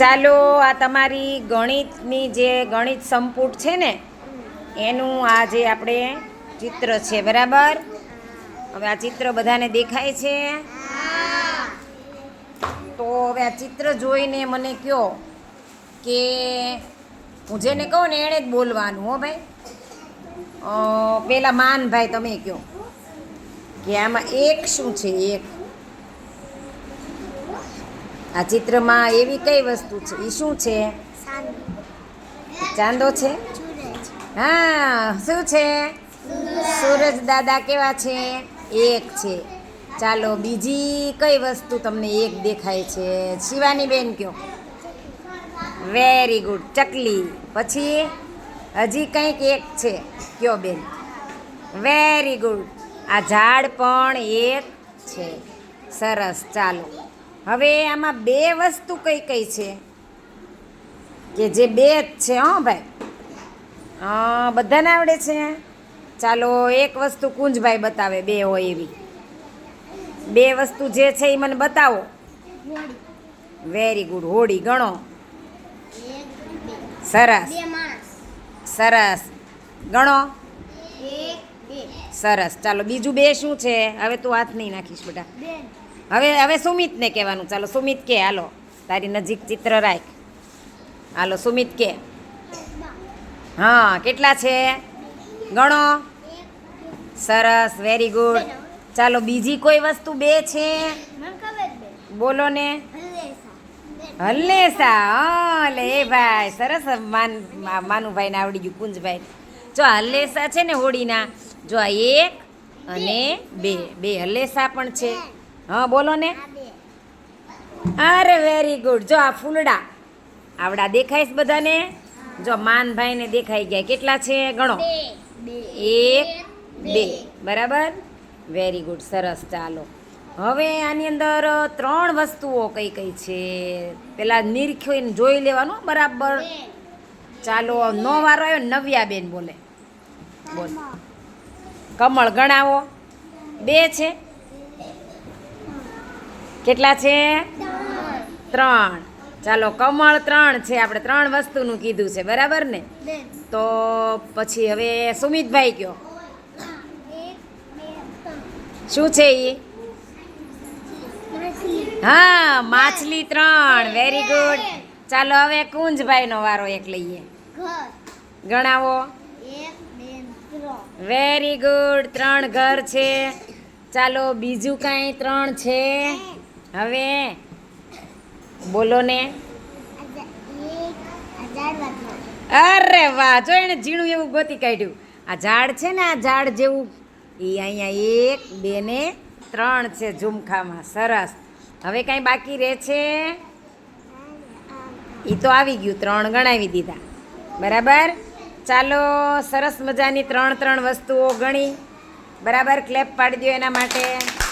ચાલો, આ તમારી ગણિતની જે ગણિત સંપુટ છે ને, એનું આ જે આપણે ચિત્ર છે, બરાબર? હવે આ ચિત્ર બધાને દેખાય છે? તો હવે આ ચિત્ર જોઈને મને કહો કે હું જેને કહું ને એણે જ બોલવાનું, હો ભાઈ. પહેલાં માનભાઈ તમે કહો કે આમાં એક શું છે, એક? આ ચિત્રમાં એવી કઈ વસ્તુ છે? એ શું છે? ચાંદો છે? હા, શું છે? સૂરજ દાદા કેવા છે? એક છે. ચાલો, બીજી કઈ વસ્તુ તમને એક દેખાય છે? શિવાની બેન કયો. વેરી ગુડ ચકલી. પછી હજી કંઈક એક છે. કયો બેન? વેરી ગુડ આ ઝાડ પણ એક છે. સરસ. ચાલો. હવે આમાં બે વસ્તુ કઈ કઈ છે? કે જે બે જ છે હો ભાઈ. બધાને આવડે છે? ચાલો એક વસ્તુ કુંજભાઈ બતાવે બે હોય એવી. બે વસ્તુ જે છે એ મને બતાવો. વેરી ગુડ હોડી ગણો. સરસ. સરસ. ગણો. સરસ. ચાલો બીજું બે શું છે? હવે તું હાથ નહીં નાખીશ બેટા. હવે હવે સુમિતને કહેવાનું. ચાલો, સુમિત કે, હાલો. તારી નજીક ચિત્ર રાખ. હાલો, સુમિત કે. હા, કેટલા છે? ગણો. સરસ વેરી ગુડ ચાલો, બીજી કોઈ વસ્તુ બે છે? બોલો ને. હલ્લેસા. લે ભાઈ, સરસ. માન માનુભાઈને આવડી ગયું, કુંજભાઈ. જો હલ્લેસા છે ને હોળીના. જો, આ એક અને બે. બે હલ્લેસા પણ છે. હા બોલો ને. અરે વેરી ગુડ જો આ ફૂલડા આવડા દેખાય છે બધાને? જો માનભાઈને દેખાઈ ગયા. કેટલા છે ગણો? એક બે. બરાબર? વેરી ગુડ સરસ ચાલો. હવે આની અંદર ત્રણ વસ્તુઓ કઈ કઈ છે? પેલા નિરખીને જોઈ લેવાનું બરાબર? ચાલો નો વારો આવ્યો નવ્યા બેન બોલે. બોલ. કમળ ગણાવો. બે છે? કેટલા છે? ત્રણ. ચાલો કમળ ત્રણ છે. આપણે ત્રણ વસ્તુનું કીધું છે બરાબર ને? તો પછી હવે સુમિતભાઈ કયો. શું છે એ હા માછલી ત્રણ. વેરી ગુડ ચાલો હવે કુંજભાઈનો વારો એક લઈએ. ગણાવો. વેરી ગુડ ત્રણ ઘર છે. ચાલો બીજું કાંઈ ત્રણ છે? હવે બોલો ને. અરે વાહ, જો એને ઝીણું એવું ગોતી કાઢ્યું. આ ઝાડ છે ને, આ ઝાડ જેવું. એ અહીંયા એક, બે ને ત્રણ છે ઝુમખામાં. સરસ. હવે કાંઈ બાકી રહે છે? એ તો આવી ગયું, ત્રણ ગણાવી દીધા. બરાબર? ચાલો, સરસ મજાની ત્રણ ત્રણ વસ્તુઓ ગણી. બરાબર? ક્લેપ પાડી દો એના માટે.